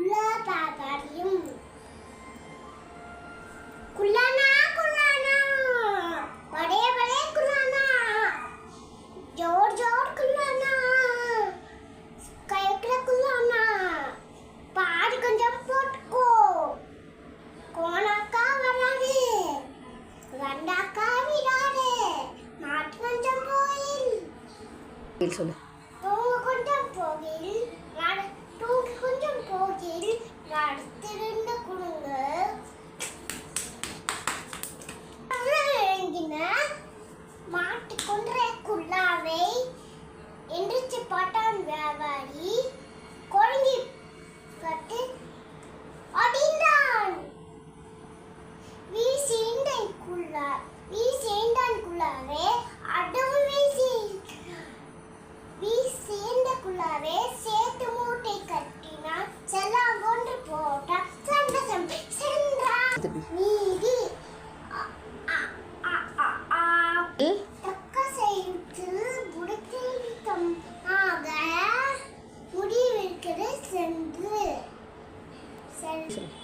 குள்ளா தாத்தாரியும் குள்ளானா குள்ளானா. படைய படைய குள்ளானா. ஜோர் ஜோர் குள்ளானா. கைக்குள்ள குள்ளானா. பாதி கொஞ்சம் போட்டுக்கோ. கோணாக்கா வராது. வண்டாக்கா விடாது. மாட்டு கொஞ்சம் போயில். சொல்லு தூங்க கொஞ்சம் போகில் நட தூங்கி கொஞ்சம் போகில் நடத்திருந்த குடுங்க ஆக முடிவிருக்கிறது சென்று. சென்று.